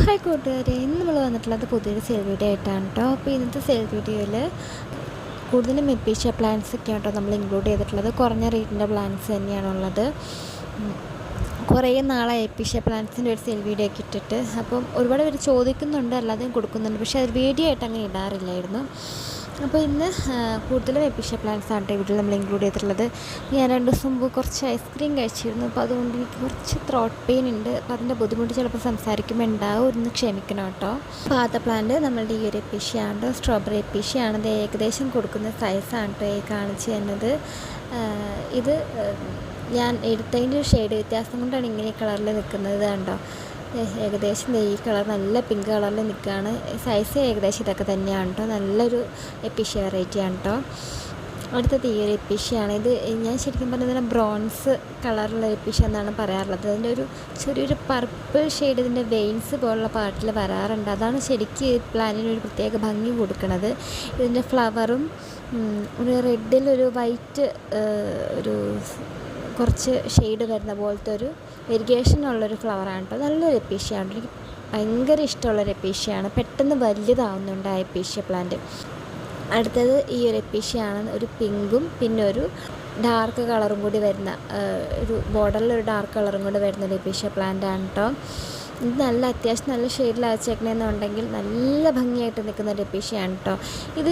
Hi കൂട്ടുകാരെ ഇന്ന് നമ്മൾ വന്നിട്ടുള്ളത് പുതിയൊരു സെയിൽ വീഡിയോ ആയിട്ടാണ് കേട്ടോ അപ്പോൾ ഇന്നത്തെ സെയിൽ വീഡിയോയിൽ കൂടുതലും എപ്പീഷ്യ പ്ലാൻസ് ഒക്കെ കേട്ടോ നമ്മൾ ഇൻക്ലൂഡ് ചെയ്തിട്ടുള്ളത്. കുറഞ്ഞ റേറ്റിന്റെ പ്ലാൻസ് തന്നെയാണുള്ളത് കുറേ നാളായി എപ്പിഷ പ്ലാൻസിന്റെ ഒരു സെയിൽ വീഡിയോ ഒക്കെ ഇട്ടിട്ട്. അപ്പം ഒരുപാട് പേര് ചോദിക്കുന്നുണ്ട് അല്ലാതെയും കൊടുക്കുന്നുണ്ട്. പക്ഷേ അത് വീഡിയോ ആയിട്ട് അങ്ങനെ ഇടാറില്ലായിരുന്നു. അപ്പോൾ ഇന്ന് കൂടുതലും എപ്പിഷ്യ പ്ലാൻസ് ആണ് വീട്ടിൽ നമ്മൾ ഇൻക്ലൂഡ് ചെയ്തിട്ടുള്ളത്. ഞാൻ രണ്ട് ദിവസം മുമ്പ് കുറച്ച് ഐസ്ക്രീം കഴിച്ചിരുന്നു. അപ്പോൾ അതുകൊണ്ട് എനിക്ക് കുറച്ച് ത്രോട്ട് പെയിൻ ഉണ്ട്. അപ്പോൾ അതിന്റെ ബുദ്ധിമുട്ട് ചിലപ്പോൾ സംസാരിക്കുമ്പോൾ ഉണ്ടാവും. ഒന്ന് ക്ഷമിക്കണം കേട്ടോ. ആദ്യത്തെ പ്ലാന്റ് നമ്മളുടെ ഈ ഒരു എപ്പിഷ്യാണ് സ്ട്രോബെറി എപ്പിഷ്യാണ് ഇത് ഏകദേശം കൊടുക്കുന്ന സൈസാണ് കേട്ടോ ഈ കാണിച്ചു തന്നത് ഇത് ഞാൻ എടുത്തതിന്റെ ഷെയ്ഡ് വ്യത്യാസം കൊണ്ടാണ് ഇങ്ങനെ കളറിൽ നിൽക്കുന്നത് കണ്ടോ. ഏകദേശം ഈ കളർ നല്ല പിങ്ക് കളറിൽ നിൽക്കുകയാണ്. സൈസ് ഏകദേശം ഇതൊക്കെ തന്നെയാണ് കേട്ടോ നല്ലൊരു എപ്പിഷ്യ വെറൈറ്റി ആണ് കേട്ടോ അടുത്തത് ഈ ഒരു എപ്പിഷ്യാണ് ഇത് ഞാൻ ശരിക്കും പറഞ്ഞാൽ ബ്രോൺസ് കളറുള്ള എപ്പിഷ്യ എന്നാണ് പറയാറുള്ളത്. അതിന്റെ ഒരു ചെറിയൊരു പർപ്പിൾ ഷെയ്ഡ് ഇതിന്റെ വെയിൻസ് പോലുള്ള പാർട്ടിൽ വരാറുണ്ട്. അതാണ് ശരിക്കും ഈ പ്ലാനിന് ഒരു പ്രത്യേക ഭംഗി കൊടുക്കുന്നത്. ഇതിന്റെ ഫ്ലവറും ഒരു റെഡിലൊരു വൈറ്റ് ഒരു കുറച്ച് ഷെയ്ഡ് വരുന്ന പോലത്തെ ഒരു വെരിഗേഷൻ ഉള്ളൊരു ഫ്ലവറാണ് കേട്ടോ നല്ലൊരു എപ്പീഷ്യയാണ് എനിക്ക് ഭയങ്കര ഇഷ്ടമുള്ളൊരു എപ്പീഷ്യയാണ് പെട്ടെന്ന് വലുതാവുന്നുണ്ട് ആ എപ്പീഷ്യ പ്ലാന്റ് അടുത്തത് ഈ ഒരു എപ്പീഷ്യയാണ് ഒരു പിങ്കും പിന്നെ ഒരു ഡാർക്ക് കളറും കൂടി വരുന്ന ഒരു ബോർഡറിൽ ഒരു ഡാർക്ക് കളറും കൂടി വരുന്ന ഒരു എപ്പീഷ്യ പ്ലാന്റ് ആണ് കേട്ടോ ഇത് നല്ല അത്യാവശ്യം നല്ല ഷെയ്ഡിൽ അയച്ചേക്കണമെന്നുണ്ടെങ്കിൽ നല്ല ഭംഗിയായിട്ട് നിൽക്കുന്ന ഒരു എപ്പീഷ്യയാണ് കേട്ടോ ഇത്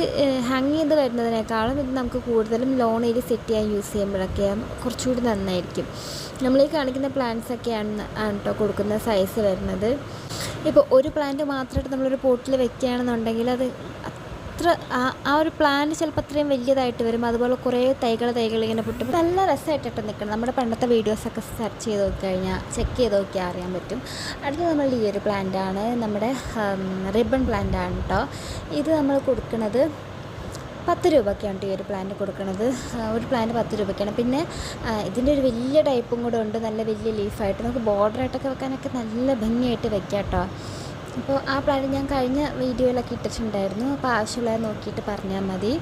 ഹാങ് ചെയ്ത് വരുന്നതിനേക്കാളും ഇത് നമുക്ക് കൂടുതലും ലോണിൽ സെറ്റ് ചെയ്യാൻ യൂസ് ചെയ്യുമ്പോഴൊക്കെ കുറച്ചുകൂടി നന്നായിരിക്കും. നമ്മൾ ഈ കാണിക്കുന്ന പ്ലാന്റ്സ് ഒക്കെയാണ് ആണ് കേട്ടോ കൊടുക്കുന്ന സൈസ് വരുന്നത്. ഇപ്പോൾ ഒരു പ്ലാന്റ് മാത്രമായിട്ട് നമ്മളൊരു പോട്ടിൽ വെക്കുകയാണെന്നുണ്ടെങ്കിൽ അത് അത്ര ആ ഒരു പ്ലാന്റ് ചിലപ്പോൾ അത്രയും വലിയതായിട്ട് വരും. അതുപോലെ കുറേ തൈകൾ തൈകൾ ഇങ്ങനെ പൊട്ടും നല്ല രസമായിട്ടിട്ട് നിൽക്കണം നമ്മുടെ പണ്ടത്തെ വീഡിയോസൊക്കെ സെർച്ച് ചെയ്ത് നോക്കി കഴിഞ്ഞാൽ ചെക്ക് ചെയ്ത് നോക്കിയാൽ അറിയാൻ പറ്റും. അടുത്തത് നമ്മൾ ഈ ഒരു പ്ലാന്റാണ് നമ്മുടെ റിബൺ പ്ലാന്റ് ആണ് കേട്ടോ ഇത് നമ്മൾ കൊടുക്കുന്നത് പത്ത് രൂപയ്ക്കാണ് ഈ ഒരു പ്ലാന്റ് കൊടുക്കുന്നത് ഒരു പ്ലാന്റ് പത്ത് രൂപയ്ക്കാണ് പിന്നെ ഇതിന്റെ ഒരു വലിയ ടൈപ്പും കൂടെ ഉണ്ട്. നല്ല വലിയ ലീഫായിട്ട് നമുക്ക് ബോർഡറായിട്ടൊക്കെ വെക്കാനൊക്കെ നല്ല ഭംഗിയായിട്ട് വെക്കാം കേട്ടോ അപ്പോൾ ആ പ്ലാന്റ് ഞാൻ കഴിഞ്ഞ വീഡിയോയിലൊക്കെ ഇട്ടിട്ടുണ്ടായിരുന്നു. അപ്പോൾ ആവശ്യമുള്ളത് നോക്കിയിട്ട് പറഞ്ഞാൽ മതി.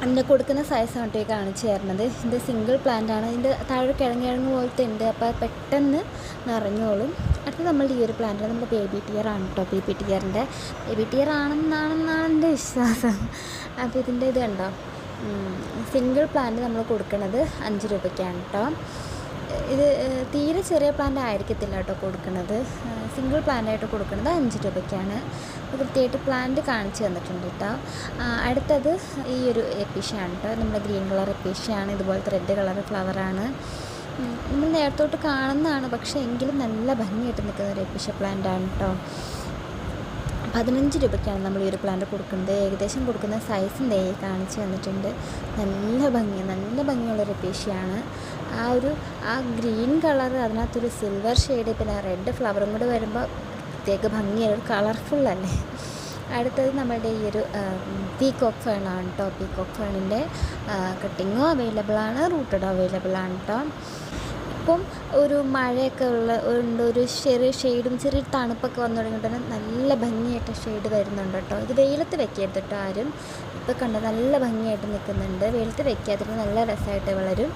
അതിന്റെ കൊടുക്കുന്ന സൈസാണ് കേട്ടോ കാണിച്ചു തരുന്നത്. ഇത് സിംഗിൾ പ്ലാന്റ് ആണ്. ഇതിന്റെ താഴെ കിഴങ്ങിഴങ്ങ് പോലത്തെ ഉണ്ട്. അപ്പോൾ പെട്ടെന്ന് നിറഞ്ഞോളും. അടുത്ത നമ്മൾ ഈ ഒരു പ്ലാന്റ് നമ്മുടെ ബേബി ടിയർ ആണ് കേട്ടോ. ബേബി ടിയറിന്റെ ബേബി ടിയർ ആണെന്നാണെന്നാണ് എന്റെ വിശ്വാസം. അപ്പോൾ ഇതിന്റെ ഇത് കണ്ടോ? സിംഗിൾ പ്ലാന്റ് നമ്മൾ കൊടുക്കുന്നത് അഞ്ച് രൂപയ്ക്കാണ് കേട്ടോ. ഇത് തീരെ ചെറിയ പ്ലാന്റ് ആയിരിക്കത്തില്ല കേട്ടോ കൊടുക്കുന്നത്. സിംഗിൾ പ്ലാന്റായിട്ട് കൊടുക്കുന്നത് അഞ്ച് രൂപയ്ക്കാണ്. കൃത്യമായിട്ട് പ്ലാന്റ് കാണിച്ചു തന്നിട്ടുണ്ട് കേട്ടോ. അടുത്തത് ഈ ഒരു എപ്പിഷയാണ് കേട്ടോ. നമ്മുടെ ഗ്രീൻ കളർ എപ്പിഷയാണ് ഇതുപോലത്തെ റെഡ് കളർ ഫ്ലവറാണ് നമ്മൾ നേരത്തോട്ട് കാണുന്നതാണ്. പക്ഷേ എങ്കിലും നല്ല ഭംഗിയായിട്ട് നിൽക്കുന്ന ഒരു എപ്പിഷ പ്ലാന്റാണ് കേട്ടോ. പതിനഞ്ച് രൂപയ്ക്കാണ് നമ്മൾ ഈ ഒരു പ്ലാന്റ് കൊടുക്കുന്നത്. ഏകദേശം കൊടുക്കുന്ന സൈസും ദേ കാണിച്ച് തന്നിട്ടുണ്ട്. നല്ല ഭംഗി നല്ല ഭംഗിയുള്ളൊരു പേശിയാണ്. ആ ഒരു ആ ഗ്രീൻ കളർ അതിനകത്തൊരു സിൽവർ ഷെയ്ഡ് പിന്നെ റെഡ് ഫ്ലവറും കൂടെ വരുമ്പോൾ പ്രത്യേക ഭംഗിയാണ് കളർഫുള്ളല്ലേ അടുത്തത് നമ്മുടെ ഈ ഒരു പീകോക്ക് ഫേണാണ് കേട്ടോ പീകോക്ക് ഫേണിന്റെ കട്ടിങ്ങും അവൈലബിൾ ആണ് റൂട്ടഡും അവൈലബിൾ ആണ് കേട്ടോ ഇപ്പം ഒരു മഴയൊക്കെ ഉള്ള ഉണ്ട് ഒരു ചെറിയ ഷെയ്ഡും ചെറിയ തണുപ്പൊക്കെ വന്നു തുടങ്ങിയിട്ട് നല്ല ഭംഗിയായിട്ട് ഷെയ്ഡ് വരുന്നുണ്ട് കേട്ടോ. ഇത് വെയിലത്ത് വെക്കരുത് കേട്ടോ ആരും. ഇപ്പോൾ കണ്ട നല്ല ഭംഗിയായിട്ട് നിൽക്കുന്നുണ്ട്. വെയിലത്ത് വെക്കാതിരുന്ന് നല്ല രസമായിട്ട് വളരും.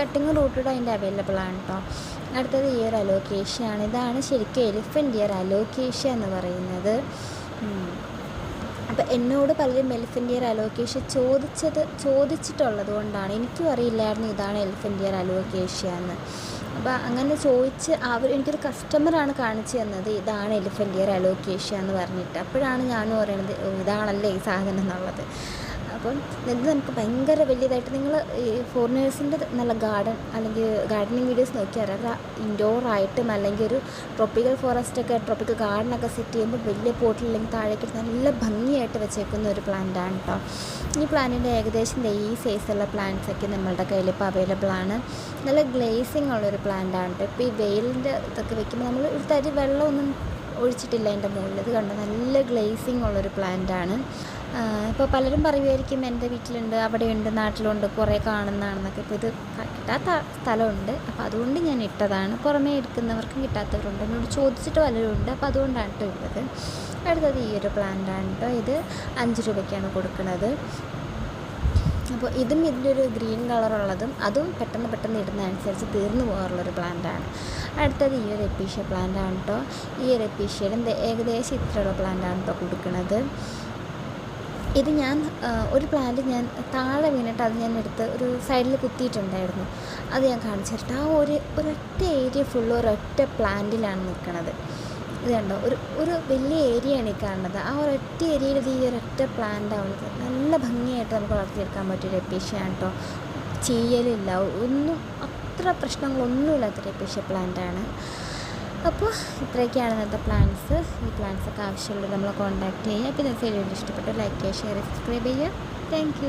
കട്ടിങ് റൂട്ടഡ് അതിന്റെ അവൈലബിൾ ആണ് കേട്ടോ. അടുത്തത് ഈ ഒരു അലോക്കേഷ്യയാണ് ഇതാണ് ശരിക്കും എലിഫന്റ് ഇയർ അലോക്കേഷ്യ എന്ന് പറയുന്നത്. അപ്പോൾ എന്നോട് പലരും എലിഫന്റ് ഇയർ അലോക്കേഷ്യ ചോദിച്ചത് ചോദിച്ചിട്ടുള്ളത് കൊണ്ടാണ്. എനിക്കും അറിയില്ലായിരുന്നു ഇതാണ് എലിഫന്റ് ഇയർ അലോക്കേഷ്യ എന്ന് അപ്പോൾ അങ്ങനെ ചോദിച്ച് അവർ എനിക്കൊരു കസ്റ്റമറാണ് കാണിച്ചു തന്നത് ഇതാണ് എലിഫന്റ് ഇയർ അലോക്കേഷ്യ എന്ന് പറഞ്ഞിട്ട്. അപ്പോഴാണ് ഞാനും പറയുന്നത് ഇതാണല്ലേ ഈ സാധനം എന്നുള്ളത്. അപ്പം ഇത് നമുക്ക് ഭയങ്കര വലിയതായിട്ട് നിങ്ങൾ ഈ ഫോറിനേഴ്സിന്റെ നല്ല ഗാർഡൻ അല്ലെങ്കിൽ ഗാർഡനിങ് വീഡിയോസ് നോക്കിയാൽ ഇൻഡോർ ആയിട്ടും അല്ലെങ്കിൽ ഒരു ട്രോപ്പിക്കൽ ഫോറസ്റ്റ് ഒക്കെ ട്രോപ്പിക്കൽ ഗാർഡനൊക്കെ സെറ്റ് ചെയ്യുമ്പോൾ വലിയ പോട്ടിൽ അല്ലെങ്കിൽ താഴേക്ക് നല്ല ഭംഗിയായിട്ട് വെച്ചേക്കുന്ന ഒരു പ്ലാന്റ് ആണ് കേട്ടോ ഈ പ്ലാന്റിന്റെ ഏകദേശം ഈ സൈസുള്ള പ്ലാന്റ്സ് ഒക്കെ നമ്മളുടെ കയ്യിൽ ഇപ്പോൾ അവൈലബിൾ ആണ്. നല്ല ഗ്ലേസിങ് ഉള്ളൊരു പ്ലാന്റ് ആണ് കേട്ടോ ഇപ്പോൾ ഈ വെയിലിന്റെ ഇതൊക്കെ വെക്കുമ്പോൾ നമ്മൾ ഒരു തരി വെള്ളമൊന്നും ഒഴിച്ചിട്ടില്ല അതിന്റെ മുകളിൽ. ഇത് കണ്ടോ? നല്ല ഗ്ലേസിങ് ഉള്ളൊരു പ്ലാന്റ് ആണ്. ഇപ്പോൾ പലരും പറയുമായിരിക്കും എന്റെ വീട്ടിലുണ്ട് അവിടെയുണ്ട് നാട്ടിലുണ്ട് കുറേ കാണുന്നതാണെന്നൊക്കെ. ഇപ്പോൾ ഇത് കിട്ടാത്ത സ്ഥലമുണ്ട്. അപ്പോൾ അതുകൊണ്ട് ഞാൻ ഇട്ടതാണ്. പുറമേ എടുക്കുന്നവർക്കും കിട്ടാത്തവരുണ്ട്. എന്നോട് ചോദിച്ചിട്ട് പലരും ഉണ്ട്. അപ്പോൾ അതുകൊണ്ടാണ് കേട്ടോ ഉള്ളത് അടുത്തത് ഈ ഒരു പ്ലാന്റാണ് കേട്ടോ ഇത്. അഞ്ച് രൂപയ്ക്കാണ് കൊടുക്കുന്നത് അപ്പോൾ ഇതും ഇതിന്റെ ഒരു ഗ്രീൻ കളറുള്ളതും അതും പെട്ടെന്ന് പെട്ടെന്ന് ഇടുന്നതനുസരിച്ച് തീർന്നു പോകാറുള്ളൊരു പ്ലാന്റാണ്. അടുത്തത് ഈ ഒരു എപ്പീഷ്യ പ്ലാന്റാണ് കേട്ടോ ഈ ഒരു എപ്പീഷ്യയുടെ ഏകദേശം ഇത്രയുള്ള പ്ലാന്റാണ് കേട്ടോ കൊടുക്കുന്നത് ഇത് ഞാൻ ഒരു പ്ലാന്റ് ഞാൻ താഴെ വീണിട്ട് അത് ഞാൻ എടുത്ത് ഒരു സൈഡിൽ കുത്തിയിട്ടുണ്ടായിരുന്നു. അത് ഞാൻ കാണിച്ചു തരട്ടെ. ആ ഒരു ഒരൊറ്റ ഏരിയ ഫുള്ള് ഒരൊറ്റ പ്ലാന്റിലാണ് നിൽക്കുന്നത് ഇത് കണ്ടോ? ഒരു ഒരു വലിയ ഏരിയയാണ് ഈ കാണുന്നത്. ആ ഒരൊറ്റ ഏരിയയിൽ ഇത് ഈ ഒരൊറ്റ പ്ലാന്റ് ആവുന്നത് നല്ല ഭംഗിയായിട്ട് നമുക്ക് വളർത്തിയെടുക്കാൻ പറ്റിയൊരു എപ്പീഷ്യയാണ് കേട്ടോ ചെയ്യലില്ല ഒന്നും അത്ര പ്രശ്നങ്ങളൊന്നുമില്ലാത്തൊരു എപ്പീഷ്യ പ്ലാന്റാണ് അപ്പോൾ ഇത്രയൊക്കെയാണ് ഇന്നത്തെ പ്ലാൻസ് ഈ പ്ലാൻസ് ഒക്കെ ആവശ്യമുള്ളത് നമ്മളെ കോൺടാക്ട് ചെയ്യുക. അപ്പോൾ ഇന്നത്തെ വീഡിയോ ഇഷ്ടപ്പെട്ടു ലൈക്ക് ചെയ്യുക ഷെയർ സബ്സ്ക്രൈബ് ചെയ്യുക. താങ്ക്